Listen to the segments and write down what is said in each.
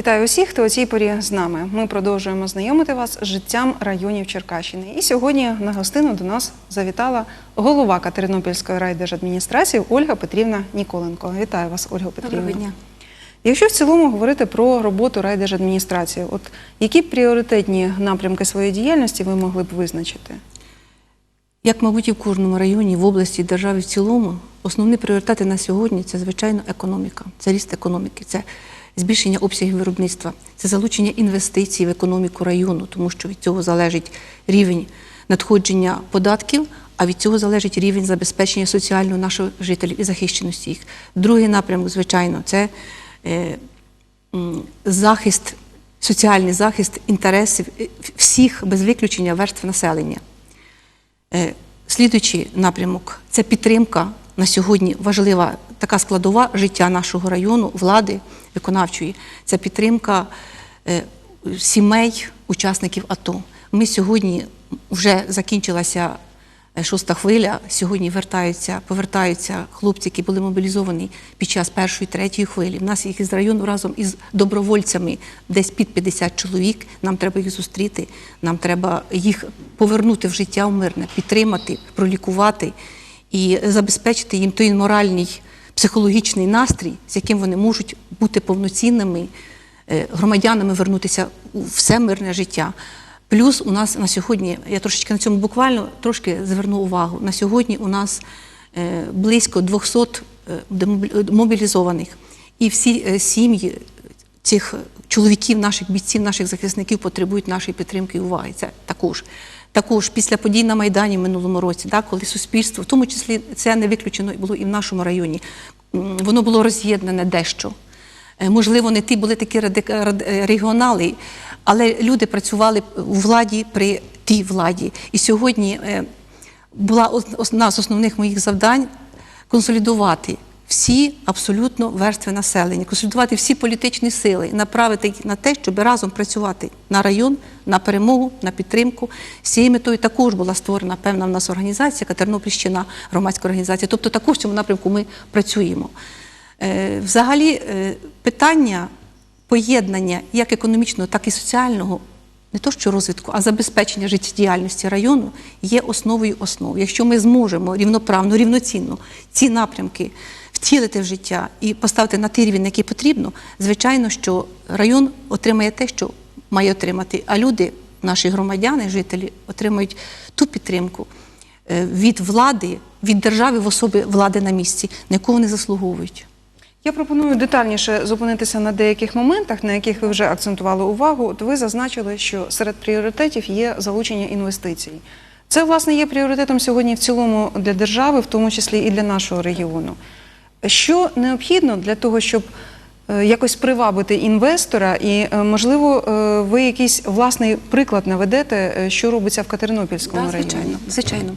Вітаю усіх, хто у цій порі з нами. Ми продовжуємо знайомити вас з життям районів Черкащини. І сьогодні на гостину до нас завітала голова Катеринопільської райдержадміністрації Ольга Петрівна Ніколенко. Вітаю вас, Ольга Петрівна. Доброго дня. Якщо в цілому говорити про роботу райдержадміністрації, от які пріоритетні напрямки своєї діяльності ви могли б визначити? Як, мабуть, і в кожному районі, в області, державі в цілому, основні пріоритети на сьогодні це, звичайно, економіка, це ріст економіки, це збільшення обсягів виробництва, це залучення інвестицій в економіку району, тому що від цього залежить рівень надходження податків, а від цього залежить рівень забезпечення соціального наших жителів і захищеності їх. Другий напрямок, звичайно, це е, захист, соціальний захист інтересів е, всіх без виключення верств населення. Е, Слідуючий напрямок це підтримка на сьогодні важлива така складова життя нашого району, влади виконавчої. Це підтримка е, сімей, учасників АТО. Ми сьогодні вже закінчилася е, шоста хвиля. Сьогодні вертаються, повертаються хлопці, які були мобілізовані під час першої, третьої хвилі. У нас їх із району разом із добровольцями десь під 50 чоловік. Нам треба їх зустріти, нам треба їх повернути в життя в мирне, підтримати, пролікувати і забезпечити їм той моральний психологічний настрій, з яким вони можуть бути повноцінними е, громадянами, вернутися у все мирне життя. Плюс у нас на сьогодні, я трошечки на цьому буквально трошки зверну увагу. На сьогодні у нас е, близько 200 е, мобілізованих. І всі сім'ї цих чоловіків, наших бійців, наших захисників потребують нашої підтримки і уваги. Це також. Також після подій на Майдані в минулому році, да, коли суспільство, в тому числі це не виключено було і в нашому районі, воно було роз'єднане дещо. Е, Можливо, не ті були такі регіонали, але люди працювали у владі при тій владі. І сьогодні е, була одна з основних моїх завдань консолідувати всі абсолютно верстви населення, консолідувати всі політичні сили, направити їх на те, щоб разом працювати на район, на перемогу, на підтримку. З цією метою також була створена певна в нас організація, Катеринопільщина, громадська організація. Тобто також в цьому напрямку ми працюємо. Е, Взагалі, е, питання поєднання як економічного, так і соціального, не то що розвитку, а забезпечення життєдіяльності району є основою основ. Якщо ми зможемо рівноправно, рівноцінно ці напрямки втілити в життя і поставити на той рівень, який потрібно, звичайно, що район отримає те, що має отримати, а люди, наші громадяни, жителі, отримають ту підтримку е, від влади, від держави в особі влади на місці, на яку вони заслуговують. Я пропоную детальніше зупинитися на деяких моментах, на яких ви вже акцентували увагу. От ви зазначили, що серед пріоритетів є залучення інвестицій. Це, власне, є пріоритетом сьогодні в цілому для держави, в тому числі і для нашого регіону. Що необхідно для того, щоб е, якось привабити інвестора, і, е, можливо, е, ви якийсь власний приклад наведете, що робиться в Катеринопільському Да, районі? звичайно, звичайно.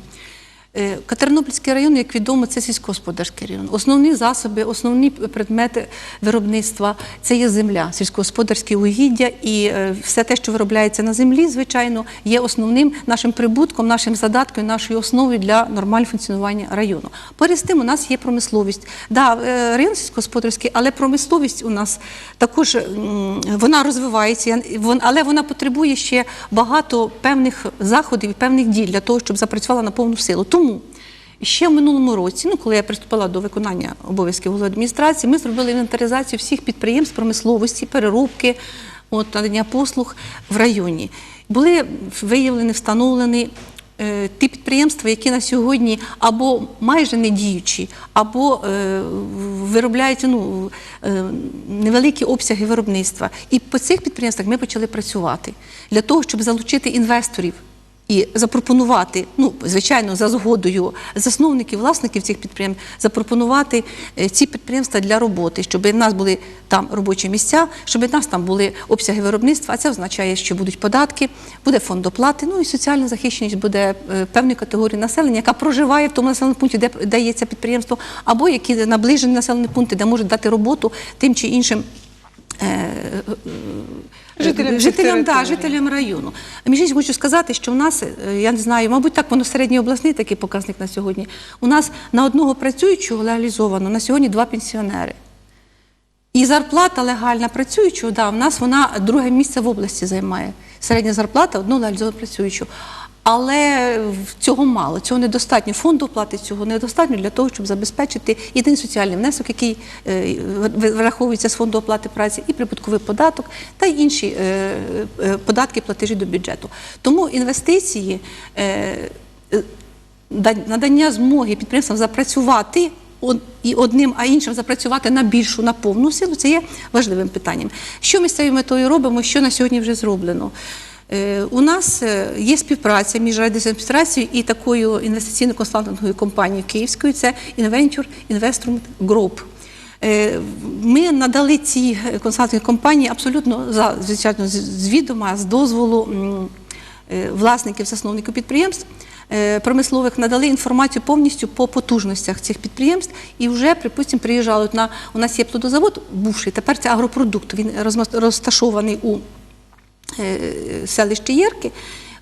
Е, Катеринопільський район, як відомо, це сільськогосподарський район. Основні засоби, основні предмети виробництва це є земля, сільськогосподарські угіддя і е, все те, що виробляється на землі, звичайно, є основним нашим прибутком, нашим задатком, нашою основою для нормального функціонування району. Поряд з тим, у нас є промисловість. Да, е, район сільськогосподарський, але промисловість у нас також вона розвивається, але вона потребує ще багато певних заходів певних дій для того, щоб запрацювала на повну силу. Тому ще в минулому році, ну коли я приступила до виконання обов'язків голови адміністрації, ми зробили інвентаризацію всіх підприємств промисловості, переробки, от надання послуг в районі. Були виявлені, встановлені. е, Ті підприємства, які на сьогодні або майже не діючі, або е, виробляють ну, е, невеликі обсяги виробництва. І по цих підприємствах ми почали працювати для того, щоб залучити інвесторів і запропонувати, ну звичайно, за згодою засновників, власників цих підприємств, запропонувати е, ці підприємства для роботи, щоб в нас були там робочі місця, щоб в нас там були обсяги виробництва. А це означає, що будуть податки, буде фонд оплати, ну і соціальна захищеність буде е, певної категорії населення, яка проживає в тому населеному пункті, де, де є це підприємство, або які наближені населені пункти, де можуть дати роботу тим чи іншим. е, Жителям жителям, да, жителям району. Між іншим, хочу сказати, що в нас, е, я не знаю, мабуть, так воно середній обласний такий показник на сьогодні. У нас на одного працюючого легалізовано на сьогодні два пенсіонери. І зарплата легальна працюючого, да, в нас вона друге місце в області займає. Середня зарплата одного легалізовано працюючого. Але цього мало, цього недостатньо. Фонду оплати цього недостатньо для того, щоб забезпечити єдиний соціальний внесок, який е, вираховується з фонду оплати праці, і прибутковий податок та інші е, е, податки, платежі до бюджету. Тому інвестиції. да- надання змоги підприємствам запрацювати і одним, а іншим запрацювати на більшу, на повну силу, це є важливим питанням. Що ми з цією метою робимо, що на сьогодні вже зроблено? Е, У нас е, є співпраця між радіоадміністрацією і такою інвестиційно-консалтинговою компанією Київською, це Inventure Investment Group. Е, Ми надали цій консалтинговій компанії абсолютно звичайно з- з дозволу е, власників, засновників підприємств е, промислових надали інформацію повністю по потужностях цих підприємств і вже, припустимо, приїжджали на у нас є плодозавод, бувший, тепер це агропродукт. Він розташований у е, селищі Єрки.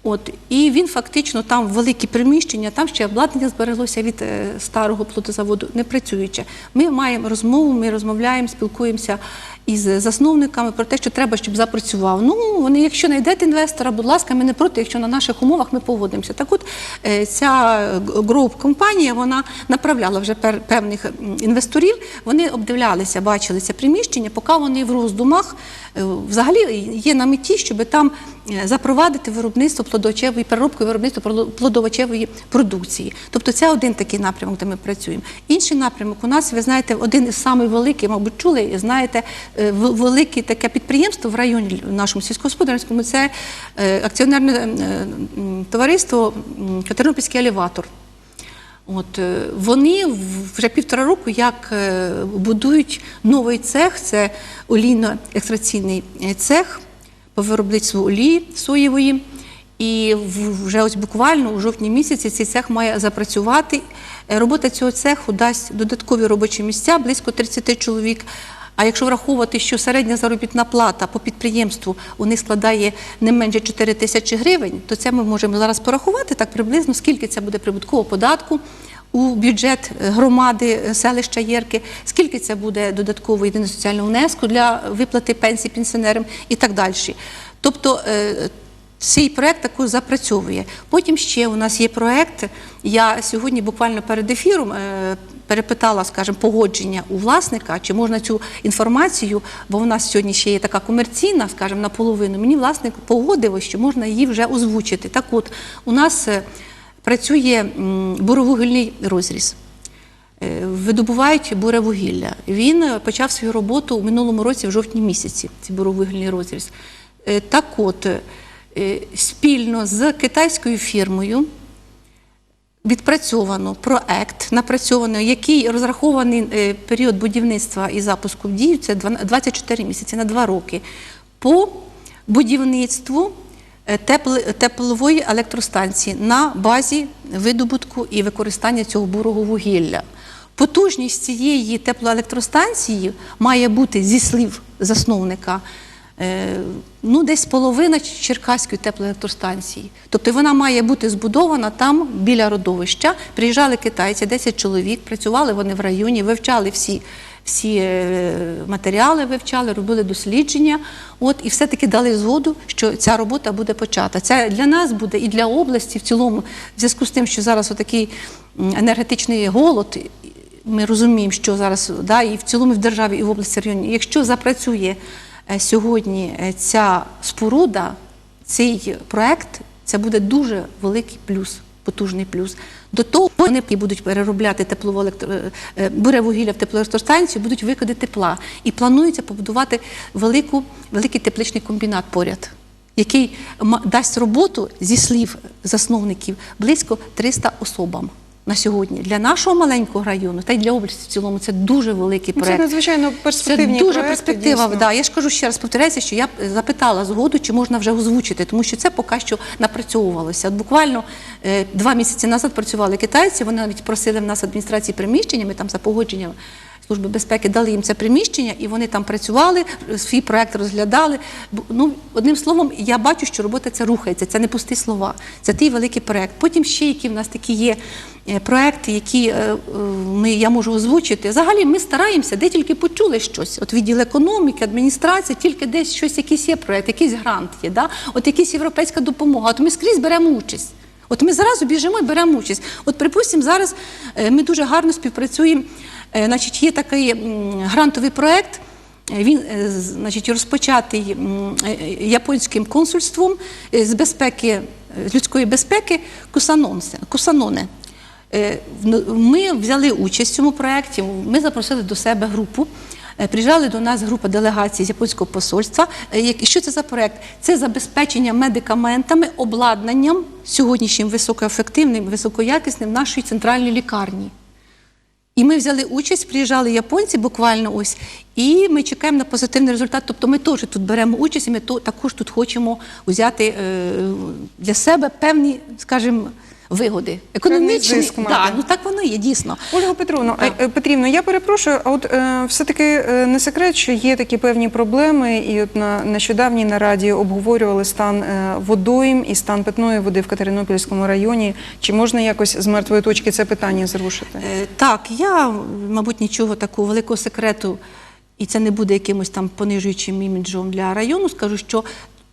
От, і він фактично там великі приміщення, там ще обладнання збереглося від е, старого плодозаводу, не працююче. Ми маємо розмову, ми розмовляємо, спілкуємося із засновниками про те, що треба, щоб запрацював. Ну, вони, якщо знайдете інвестора, будь ласка, ми не проти, якщо на наших умовах ми погодимося. Так от е, ця груп компанія вона направляла вже певних інвесторів. Вони обдивлялися, бачили це приміщення, поки вони в роздумах е, взагалі є на меті, щоб там запровадити виробництво плодовочевої переробку і виробництво плодовочевої продукції. Тобто це один такий напрямок, де ми працюємо. Інший напрямок у нас, ви знаєте, один із самих великих, мабуть, чули, знаєте, е, велике таке підприємство в районі нашому сільськогосподарському це е, акціонерне е, товариство Катеринопільський елеватор. От е, вони вже півтора року як е, будують новий цех, це олійно-екстракційний е, цех по виробництву олії соєвої. І вже ось буквально у жовтні місяці цей цех має запрацювати. Е, Робота цього цеху дасть додаткові робочі місця, близько 30 чоловік. А якщо враховувати, що середня заробітна плата по підприємству у них складає не менше 4 тисячі гривень, то це ми можемо зараз порахувати так приблизно, скільки це буде прибуткового податку у бюджет громади селища Єрки, скільки це буде додаткового єдиного соціального внеску для виплати пенсій пенсіонерам і так далі. Тобто е, цей проект також запрацьовує. Потім ще у нас є проект. Я сьогодні буквально перед ефіром е, перепитала, скажімо, погодження у власника, чи можна цю інформацію, бо в нас сьогодні ще є така комерційна, скажімо, наполовину. Мені власник погодив, що можна її вже озвучити. Так от, у нас е, працює буровугільний розріз. Е, Видобувають буревугілля. Він е, почав свою роботу у минулому році, в жовтні місяці, цей буровугільний розріз. Е, Так от, спільно з китайською фірмою відпрацьовано проект, напрацьовано, який розрахований період будівництва і запуску в дію, це 24 місяці на 2 роки, по будівництву теплової електростанції на базі видобутку і використання цього бурого вугілля. Потужність цієї теплоелектростанції має бути зі слів засновника е, ну, десь половина Черкаської теплоелектростанції. Тобто вона має бути збудована там біля родовища. Приїжджали китайці, 10 чоловік, працювали вони в районі, вивчали всі. Всі е, матеріали вивчали, робили дослідження, от і все-таки дали згоду, що ця робота буде почата. Це для нас буде і для області в цілому, в зв'язку з тим, що зараз отакий енергетичний голод. Ми розуміємо, що зараз да, і в цілому в державі, і в області районі. Якщо запрацює е, сьогодні е, ця споруда, цей проект, це буде дуже великий плюс, потужний плюс. До того вони будуть переробляти теплову електро... е, буревугілля в теплоелектростанцію, будуть викиди тепла. І планується побудувати велику, великий тепличний комбінат поряд, який дасть роботу зі слів засновників близько 300 особам. На сьогодні для нашого маленького району та й для області в цілому це дуже великий Ну, проект. Це надзвичайно перспективні Це дуже проекти, перспектива. дійсно. Да. Я ж кажу ще раз повторяюся, що я запитала згоду, чи можна вже озвучити, тому що це поки що напрацьовувалося. От буквально е, два місяці назад працювали китайці. Вони навіть просили в нас адміністрації приміщення. Ми там за погодженням Служби безпеки дали їм це приміщення, і вони там працювали, свій проект розглядали. Ну, одним словом, я бачу, що робота ця рухається. Це не пусті слова, це той великий проект. Потім ще які в нас такі є е, проекти, які е, е, ми, я можу озвучити. Взагалі ми стараємося, де тільки почули щось. От відділ економіки, адміністрації, тільки десь щось, якийсь є проект, якийсь грант є, да? от якась європейська допомога. От ми скрізь беремо участь. От ми зразу біжимо і беремо участь. От, припустимо, зараз ми дуже гарно співпрацюємо. Е, Значить, є такий грантовий проект. Е, Він е, значить, розпочатий японським консульством з безпеки, з людської безпеки Кусаноне. Е, Ми взяли участь в цьому проєкті, ми запросили до себе групу. Приїжджали до нас група делегацій з японського посольства. Що це за проєкт? Це забезпечення медикаментами, обладнанням сьогоднішнім високоефективним, високоякісним нашої центральної лікарні. І ми взяли участь, приїжджали японці буквально ось, і ми чекаємо на позитивний результат. Тобто ми теж тут беремо участь, і ми також тут хочемо взяти е, для себе певні, скажімо, вигоди. Економічні. зиск да, ну так воно є, дійсно. Ольга Петровна, Так. е, е, Петрівна, я перепрошую, а от е, все-таки е, не секрет, що є такі певні проблеми, і от на нещодавній нараді обговорювали стан е, водойм і стан питної води в Катеринопільському районі. Чи можна якось з мертвої точки це питання зрушити? Е, Так, я, мабуть, нічого такого великого секрету, і це не буде якимось там понижуючим іміджом для району. Скажу, що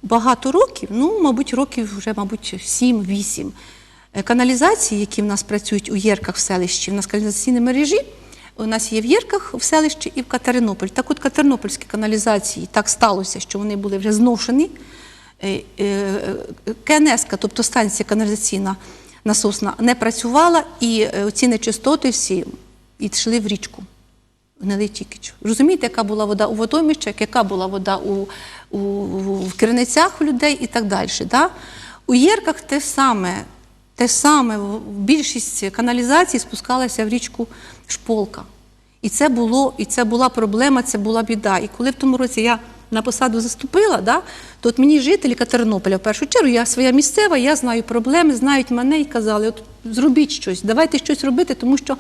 багато років, ну, мабуть, років вже, мабуть, 7-8. Е, Каналізації, які в нас працюють у Єрках в селищі, в нас каналізаційні мережі. У нас є в Єрках в селищі і в Катеринополі. Так от Катеринопольські каналізації так сталося, що вони були вже зношені. Е, е, КНС, тобто станція каналізаційна насосна, не працювала, і ці нечистоти всі йшли в річку. Гнили Тікіч. Розумієте, яка була вода у водоймищах, яка була вода у, у, в керницях у людей і так далі. Да? У Єрках те саме, те саме, в- більшість каналізацій спускалася в річку Шполка. І це, було, і це була проблема, це була біда. І коли в тому році я на посаду заступила, да, то от мені жителі Катеринополя, в першу чергу, я своя місцева, я знаю проблеми, знають мене і казали, от зробіть щось, давайте щось робити, тому що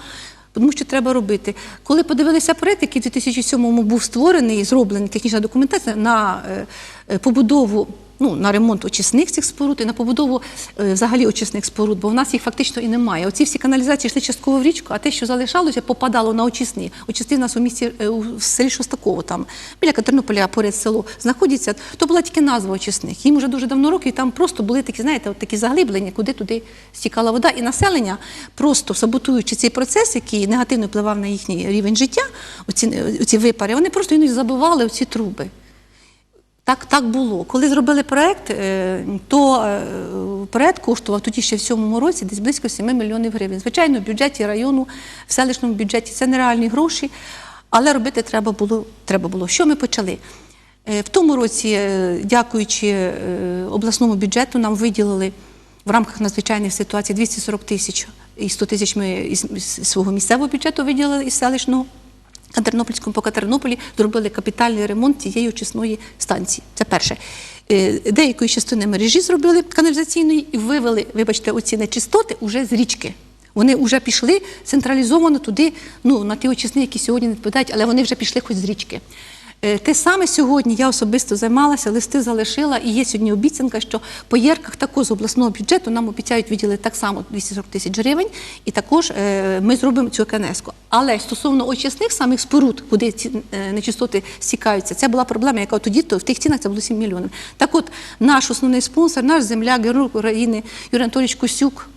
тому що треба робити. Коли подивилися проект, який у 2007-му був створений зроблений технічна документація на е, е, побудову, ну, на ремонт очисних цих споруд і на побудову е, взагалі очисних споруд, бо в нас їх фактично і немає. Оці всі каналізації йшли частково в річку, а те, що залишалося, попадало на очисні. Очисні в нас у місті е, у селі Шостаково, там біля Катеринополя, поряд село знаходяться. То була тільки назва очисних. Їм вже дуже давно років, і там просто були такі, знаєте, от такі заглиблення, куди туди стікала вода. І населення, просто саботуючи цей процес, який негативно впливав на їхній рівень життя, оці, оці випари, вони просто іноді забивали оці труби. Так, так було. Коли зробили проект, е, то е, проект коштував тоді ще в сьомому році десь близько 7 мільйонів гривень. Звичайно, в бюджеті району, в селищному бюджеті це нереальні гроші, але робити треба було. Треба було. Що ми почали? Е, В тому році, дякуючи обласному бюджету, нам виділили в рамках надзвичайних ситуацій 240 тисяч і 100 тисяч ми із свого місцевого бюджету виділили із селищного. Катеринопільському по Катеринополі зробили капітальний ремонт цієї очисної станції. Це перше. Е, Деякої частини мережі зробили каналізаційної і вивели, вибачте, оці нечистоти уже з річки. Вони вже пішли централізовано туди, ну на ті очисні, які сьогодні не відповідають, але вони вже пішли хоч з річки. Е, Те саме сьогодні я особисто займалася, листи залишила, і є сьогодні обіцянка, що по єрках також з обласного бюджету нам обіцяють виділити так само 240 тисяч гривень, і також е, ми зробимо цю КНС-ку. Але стосовно очисних самих споруд, куди ці е, нечистоти стікаються, це була проблема, яка тоді то в тих цінах це було 7 мільйонів. Так от наш основний спонсор, наш земляк, герой України Юрій Анатолійович Косюк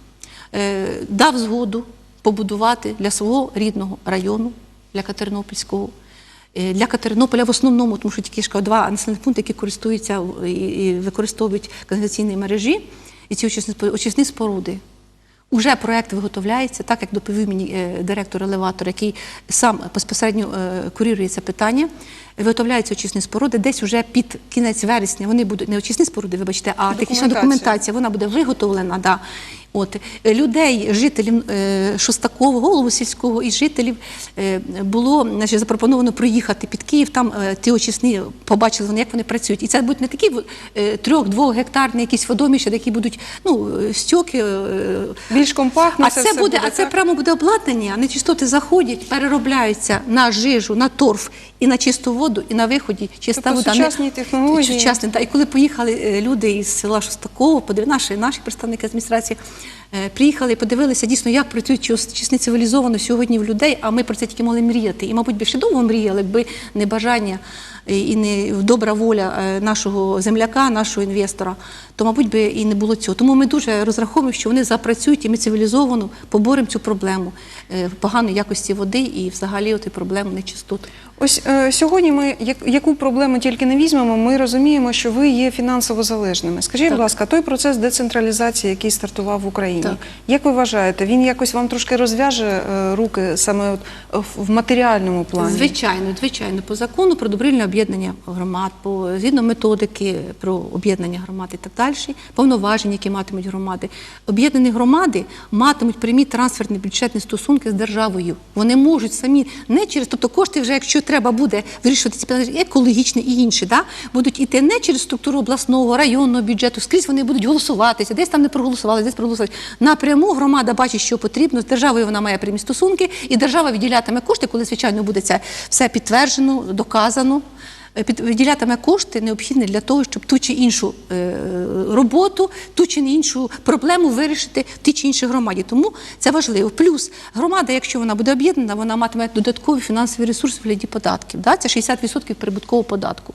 дав згоду побудувати для свого рідного району, для Катеринопільського. Е, Для Катеринополя в основному, тому що тільки ж два населених пункти, які користуються і, використовують каналізаційні мережі, і ці очисні, очисні споруди. Уже проект виготовляється, так як доповів мені е, директор елеватор, який сам безпосередньо е, курірує це питання. Виготовляються очисні споруди. Десь уже під кінець вересня вони будуть не очисні споруди, вибачте, а технічна Документація. документація. Вона буде виготовлена. Да. От е, людей, жителів е, Шостакового, голову сільського і жителів е, було значить, запропоновано проїхати під Київ. Там ті очисні побачили вони, як вони працюють. І це будуть не такі трьох-двох гектарні якісь водоміща, де які будуть ну стьоки. Більш компактно а це це, буде, буде, а це прямо буде обладнання. Нечистоти заходять, переробляються на жижу, на торф і на чисту воду, і на виході чиста Тобто вода. сучасні технології. Сучасні, та. І коли поїхали е, люди із села Шостаково, подив... наші, наші представники адміністрації, е, приїхали і подивилися дійсно, як працюють чи ос- чи не цивілізовано сьогодні в людей, а ми про це тільки могли мріяти. І, мабуть, би ще довго мріяли, якби не бажання е, і не добра воля нашого земляка, нашого інвестора, то, мабуть, би і не було цього. Тому ми дуже розраховуємо, що вони запрацюють і ми цивілізовано поборемо цю проблему е, поганої якості води і взагалі оти проблему нечистот. Ось е, сьогодні ми як, яку проблему тільки не візьмемо, ми розуміємо, що ви є фінансово залежними. Скажіть, Так. будь ласка, той процес децентралізації, який стартував в Україні, Так. як ви вважаєте, він якось вам трошки розв'яже е, руки саме от, е, в- в матеріальному плані? Звичайно, звичайно, по закону про добровільне об'єднання громад, по згідно методики про об'єднання громад і так далі, повноваження, які матимуть громади. Об'єднані громади матимуть прямі трансферні бюджетні стосунки з державою. Вони можуть самі не через, тобто кошти, вже якщо треба буде вирішувати ці питання екологічні і інші, да, будуть іти не через структуру обласного, районного бюджету, скрізь вони будуть голосуватися, десь там не проголосували, десь проголосували. Напряму громада бачить, що потрібно. З державою вона має прямі стосунки, і держава виділятиме кошти, коли звичайно буде це все підтверджено, доказано. Е, виділятиме кошти необхідні для того, щоб ту чи іншу е, роботу, ту чи іншу проблему вирішити в тій чи іншій громаді. Тому це важливо. Плюс громада, якщо вона буде об'єднана, вона матиме додаткові фінансові ресурси в вигляді податків. Да? Це 60% прибуткового податку.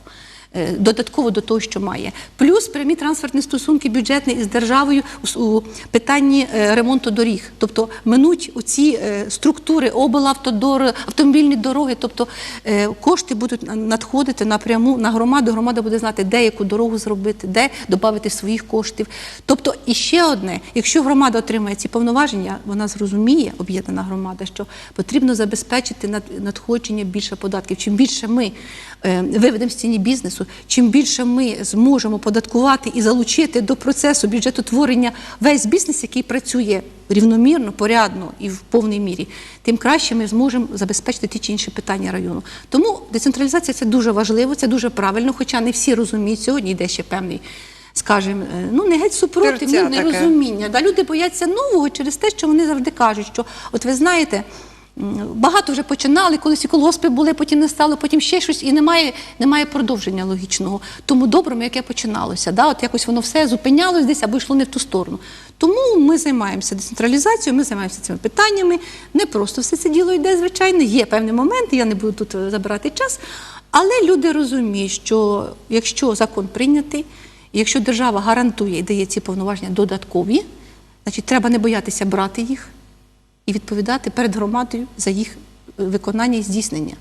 Е, Додатково до того, що має, плюс прямі трансферні стосунки бюджетні із державою у питанні е, ремонту доріг, тобто минуть оці е, структури облавтодор, автомобільні дороги, тобто кошти будуть надходити напряму на громаду. Громада буде знати, де яку дорогу зробити, де додати своїх коштів. Тобто, і ще одне, якщо громада отримає ці повноваження, вона зрозуміє, об'єднана громада, що потрібно забезпечити над- надходження більше податків. Чим більше ми виведемо з ціні бізнесу, чим більше ми зможемо податкувати і залучити до процесу бюджетотворення весь бізнес, який працює рівномірно, порядно і в повній мірі, тим краще ми зможемо забезпечити ті чи інші питання району. Тому децентралізація це дуже важливо, це дуже правильно, хоча не всі розуміють сьогодні, йде ще певний. Скажімо, е, ну не геть супротив, ну, нерозуміння. Да, люди бояться нового через те, що вони завжди кажуть, що от ви знаєте, багато вже починали, колись і колгоспи були, потім не стало, потім ще щось, і немає, немає продовження логічного. Тому доброму, яке починалося. Да, от якось воно все зупинялось десь або йшло не в ту сторону. Тому ми займаємося децентралізацією, ми займаємося цими питаннями. Не просто все це діло йде, звичайно, є певні моменти, я не буду тут е, забирати час. Але люди розуміють, що якщо закон прийнятий, якщо держава гарантує і дає ці повноваження додаткові, значить треба не боятися брати їх і відповідати перед громадою за їх е, виконання і здійснення.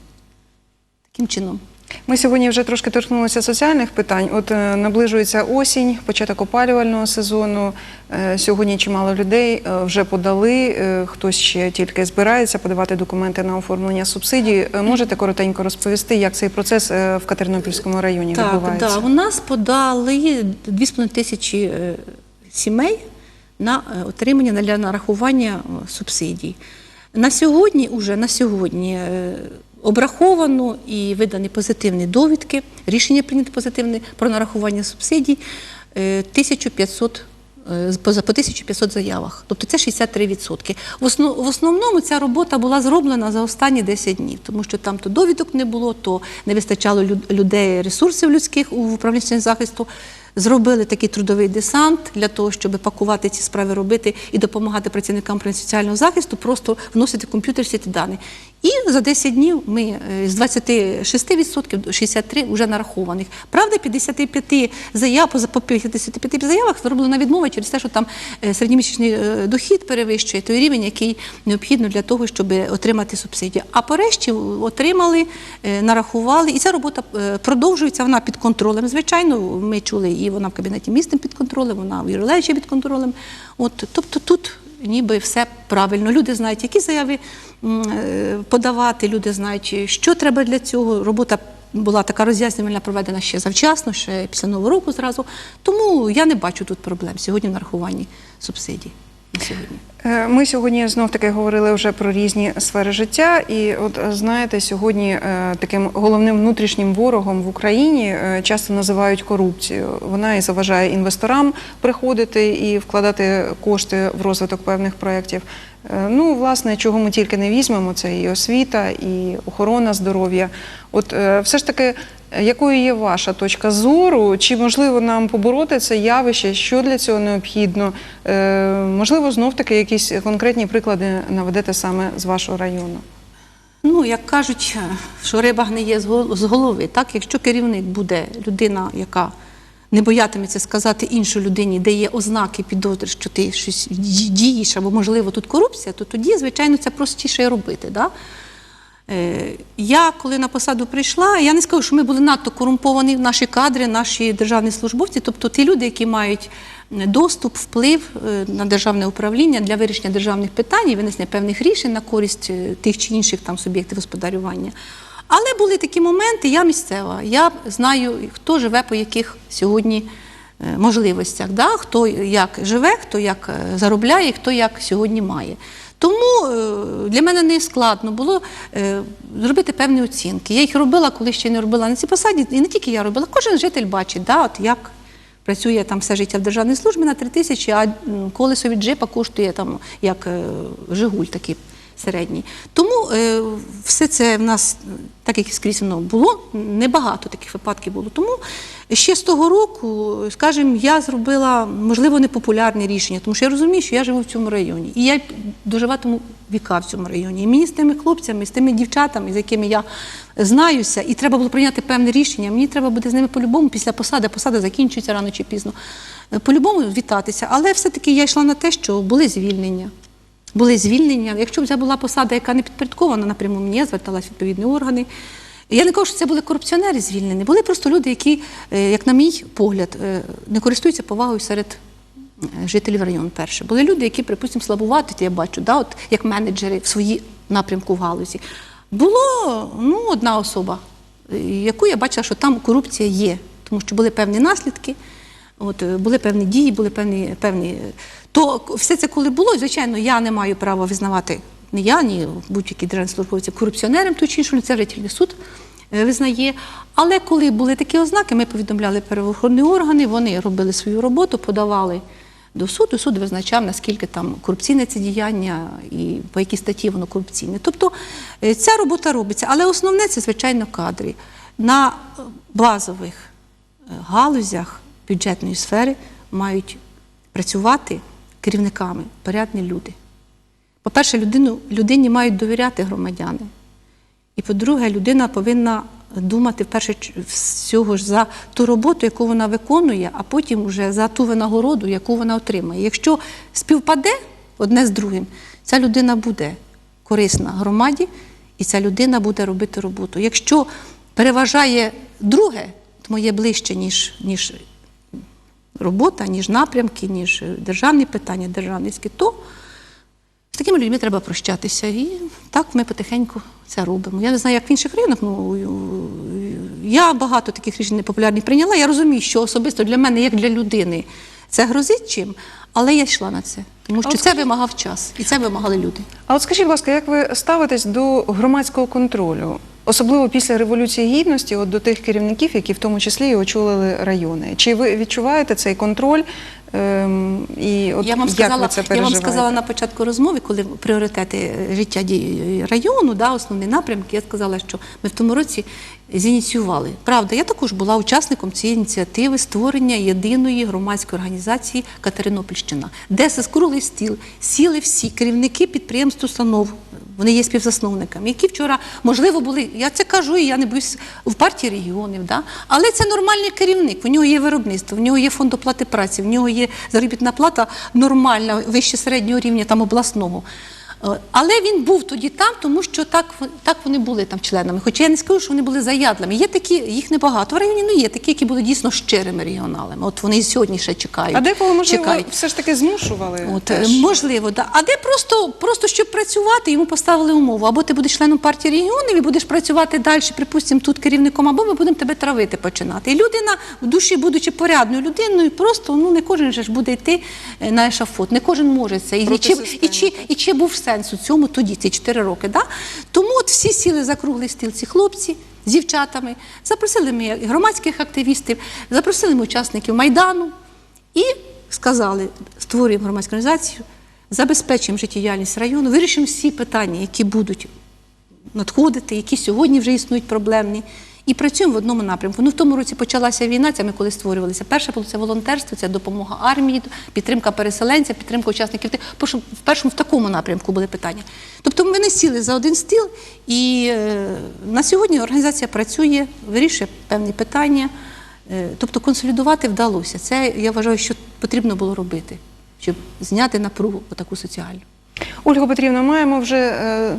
Таким чином. Ми сьогодні вже трошки торкнулися соціальних питань. От е, наближується осінь, початок опалювального сезону. Е, сьогодні чимало людей е, вже подали. е, хтось ще тільки збирається подавати документи на оформлення субсидій. Е, можете коротенько розповісти, як цей процес е, в Катеринопільському районі Так, відбувається? да, у нас подали 2,5 тисячі сімей на е, отримання для нарахування е, субсидій. На сьогодні, уже на сьогодні е, обраховано і видані позитивні довідки, рішення прийнято позитивне про нарахування субсидій е, 1500 е, з- по за- по 1500 заявах, тобто це 63%. В, основ, в основному ця робота була зроблена за останні 10 днів, тому що там то довідок не було, то не вистачало людей, ресурсів людських у управлінні захисту. Зробили такий трудовий десант для того, щоб пакувати ці справи, робити і допомагати працівникам соціального захисту, просто вносити в комп'ютер всі ті дані. І за 10 днів ми е, з 26% 63 вже нарахованих. Правда, 55 заяв по по 55 заявах зроблена відмова через те, що там е, середньомісячний е, дохід перевищує той рівень, який необхідно для того, щоб отримати субсидію. А порешті отримали, нарахували, і ця робота продовжується. Вона під контролем. Звичайно, ми чули, і вона в кабінеті міністрів під контролем, вона в Юрилевичі під контролем. От, тобто тут ніби все правильно. Люди знають, які заяви е, подавати, люди знають, що треба для цього. Робота була така роз'яснювальна, проведена ще завчасно, ще після Нового року зразу. Тому я не бачу тут проблем сьогодні в нарахуванні субсидій. Е, Ми сьогодні знов таки говорили вже про різні сфери життя, і от знаєте, сьогодні е, таким головним внутрішнім ворогом в Україні е, часто називають корупцію. Вона і заважає інвесторам приходити і вкладати кошти в розвиток певних проєктів. Ну, власне, чого ми тільки не візьмемо, це і освіта, і охорона здоров'я. От все ж таки, якою є ваша точка зору? Чи можливо нам побороти це явище? Що для цього необхідно? Е, Можливо, знов таки якісь конкретні приклади наведете саме з вашого району. Ну, як кажуть, що риба гниє з голови. Так, якщо керівник буде людина, яка не боятиметься сказати іншій людині, де є ознаки підозри, що ти щось дієш, або можливо тут корупція, то тоді, звичайно, це простіше робити. Да? Е, Я, коли на посаду прийшла, я не скажу, що ми були надто корумповані, наші кадри, наші державні службовці, тобто ті люди, які мають доступ, вплив е, на державне управління для вирішення державних питань і винесення певних рішень на користь е, тих чи інших там суб'єктів господарювання. Але були такі моменти, я місцева, я знаю, хто живе по яких сьогодні можливостях, да? хто як живе, хто як заробляє, хто як сьогодні має. Тому е, для мене не складно було е, зробити певні оцінки. Я їх робила, коли ще не робила на цій посаді, і не тільки я робила, кожен житель бачить, да, от як працює там все життя в державній службі на три тисячі, а колесо від джипа коштує там як е, Жигуль такий середній. Тому е, все це в нас, так як і скрізь воно було, небагато таких випадків було. Тому ще з того року, скажімо, я зробила, можливо, непопулярне рішення, тому що я розумію, що я живу в цьому районі. І я доживатиму віка в цьому районі. І мені з тими хлопцями, з тими дівчатами, з якими я знаюся, і треба було прийняти певне рішення. Мені треба буде з ними по-любому після посади, посада закінчується рано чи пізно. е, По-любому вітатися. Але все-таки я йшла на те, що були звільнення. Були звільнення. Якщо б це була посада, яка не підпорядкована напряму мені, зверталася відповідні органи. Я не кажу, що це були корупціонери звільнені, були просто люди, які, е, як на мій погляд, е, не користуються повагою серед е, жителів району. Перше були люди, які, припустимо, слабувати, я бачу, да, от як менеджери в своїй напрямку в галузі. Було ну, одна особа, яку я бачила, що там корупція є, тому що були певні наслідки. От е, були певні дії, були певні певні. е, То все це коли було, звичайно, я не маю права визнавати ні я, ні будь-які державні службовці корупціонером, то чи іншого, це вже тільки суд е, визнає. Але коли були такі ознаки, ми повідомляли правоохоронні органи, вони робили свою роботу, подавали до суду. Суд визначав, наскільки там корупційне це діяння і по якій статті воно корупційне. Тобто ця робота робиться, але основне це звичайно кадри на базових галузях бюджетної сфери мають працювати керівниками порядні люди. По-перше, людині мають довіряти громадяни. І по-друге, людина повинна думати в першу ч- всього ж за ту роботу, яку вона виконує, а потім вже за ту винагороду, яку вона отримає. Якщо співпаде одне з другим, ця людина буде корисна громаді, і ця людина буде робити роботу. Якщо переважає друге, то моє ближче, ніж, ніж робота, ніж напрямки, ніж державні питання, державницькі, то з такими людьми треба прощатися. І так ми потихеньку це робимо. Я не знаю, як в інших районах. Ну я багато таких рішень непопулярних прийняла. Я розумію, що особисто для мене, як для людини, це грозить чим, але я йшла на це, тому що це вимагав час, і це вимагали люди. А от скажіть, будь ласка, як ви ставитесь до громадського контролю, особливо після революції гідності, от до тих керівників, які в тому числі і очолили райони? Чи ви відчуваєте цей контроль? Ем, і от я вам як сказала, ви це я вам сказала на початку розмови, коли пріоритети життя дії району, да, основні напрямки, я сказала, що ми в тому році зініціювали. Правда, я також була учасником цієї ініціативи створення єдиної громадської організації Катеринопільщина, де за стіл сіли всі керівники підприємств, установ. Вони є співзасновниками, які вчора, можливо, були, я це кажу, і я не боюсь, в партії регіонів, да? але це нормальний керівник, у нього є виробництво, в нього є фонд оплати праці, в нього є заробітна плата нормальна, вище середнього рівня там обласного. Е, Але він був тоді там, тому що так, так вони були там членами. Хоча я не скажу, що вони були заядлими. Є такі, їх небагато в районі, ну є такі, які були дійсно щирими регіоналами. От вони і сьогодні ще чекають. А декого, можливо, чекають. все ж таки змушували? От, е, теж? можливо, да. А де просто, просто щоб працювати, йому поставили умову. Або ти будеш членом партії регіонів і будеш працювати далі, припустимо, тут керівником, або ми будемо тебе травити починати. І людина, в душі, будучи порядною людиною, просто ну не кожен же ж буде йти е, на ешафот, не кожен може це. І, Проти чи, і, чи, і чи був сенс у цьому тоді, ці 4 роки. Да? Тому от всі сіли за круглий стіл ці хлопці з дівчатами, запросили ми громадських активістів, запросили ми учасників Майдану і сказали, створюємо громадську організацію, забезпечимо життєдіяльність району, вирішимо всі питання, які будуть надходити, які сьогодні вже існують проблемні. І працюємо в одному напрямку. Ну в тому році почалася війна. Це ми коли створювалися. Перше було це волонтерство, це допомога армії, підтримка переселенця, підтримка учасників. В першому в такому напрямку були питання. Тобто ми не сіли за один стіл, і е, на сьогодні організація працює, вирішує певні питання. Е, тобто консолідувати вдалося. Це я вважаю, що потрібно було робити, щоб зняти напругу таку соціальну. Ольга Петрівна, маємо вже е,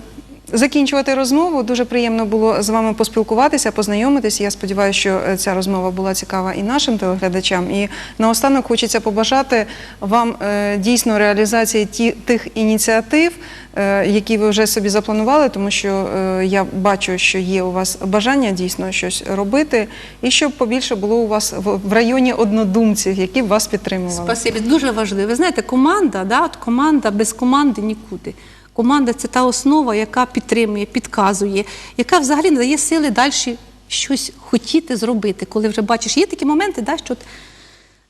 закінчувати розмову. Дуже приємно було з вами поспілкуватися, познайомитись. Я сподіваюся, що е, ця розмова була цікава і нашим телеглядачам. І наостанок хочеться побажати вам е, дійсно реалізації ті, тих ініціатив, е, які ви вже собі запланували, тому що я бачу, що є у вас бажання дійсно щось робити, і щоб побільше було у вас в районі однодумців, які б вас підтримували. Спасибі, дуже важливо. Ви знаєте, команда, да, от команда без команди нікуди. Команда це та основа, яка підтримує, підказує, яка взагалі надає сили далі щось хотіти зробити. Коли вже бачиш, є такі моменти, да, що от,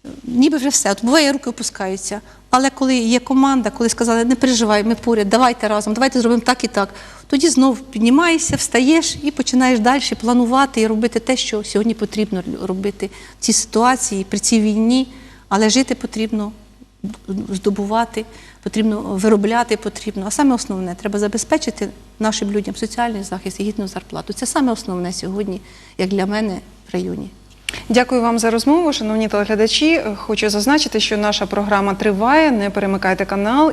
е, ніби вже все, от буває, руки опускаються. Але коли є команда, коли сказали, не переживай, ми поряд, давайте разом, давайте зробимо так і так. Тоді знов піднімаєшся, встаєш і починаєш далі планувати і робити те, що сьогодні потрібно робити в цій ситуації, при цій війні. Але жити потрібно здобувати, потрібно виробляти потрібно. А саме основне треба забезпечити нашим людям соціальний захист і гідну зарплату. Це саме основне сьогодні, як для мене в районі. Дякую вам за розмову, шановні телеглядачі. Хочу зазначити, що наша програма триває. Не перемикайте канал.